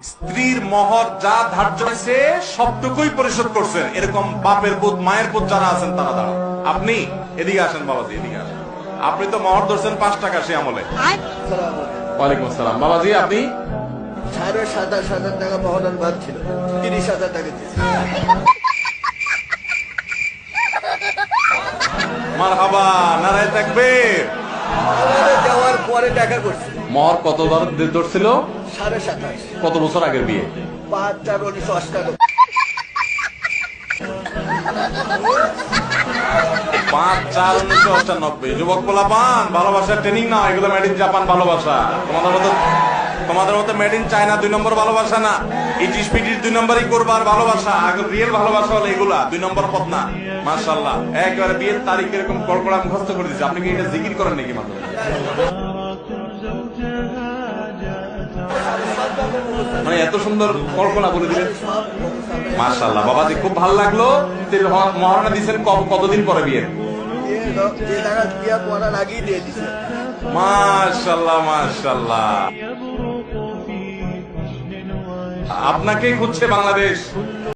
স্ত্রীর মহর যা ধার্য হয়েছে সবটুকুই পরিশোধ করছেন এরকম বাপের পুত মায়ের পুত যারা আছেন তারা দাঁড়ান আপনি এদিকে আসেন বাবাজি এদিকে আসেন। আপনি তো মহর ধরছেন পাঁচ টাকা সে আমলে। ওয়ালাইকুম আসসালাম। বাবাজি আপনি? সাড়ে সাতাশ হাজার টাকা মহনার বাদ ছিল। তিরিশ হাজার টাকা মার হাবা নারায় থাকবে। পরে টাকা করছে। মহর কত ধরছিল সাড়ে সাতাশ। কত বছর আগের বিয়ে? পাঁচ চার উনিশশো অষ্টানব্বই। পাঁচ চার উনিশশো অষ্টানব্বই। যুবক পোলা পান ভালোবাসার ট্রেনিং না এগুলো মেড ইন জাপান ভালোবাসা। তোমাদের মতো তোমাদের মতো মেড ইন চায়না দুই নম্বর ভালোবাসা না। ইটিস পিটিস দুই নম্বরই করবার ভালোবাসা। আগে রিয়েল ভালোবাসা হলো এগুলা দুই নম্বর পথ না। মার্শাল্লাহ একেবারে বিয়ের তারিখ এরকম কড়কড়া মুখস্থ করে দিচ্ছে আপনি কি এটা জিকির করেন নাকি মাত্র? মানে এত সুন্দর কল্পনা বলে দিলেন। মার্শাল্লাহ বাবাজি খুব ভালো লাগল। মহারণা দিচ্ছেন কতদিন পরে বিয়ে মাশাল্লাহ মাশাল্লাহ আপনাকেই খুঁজছে বাংলাদেশ।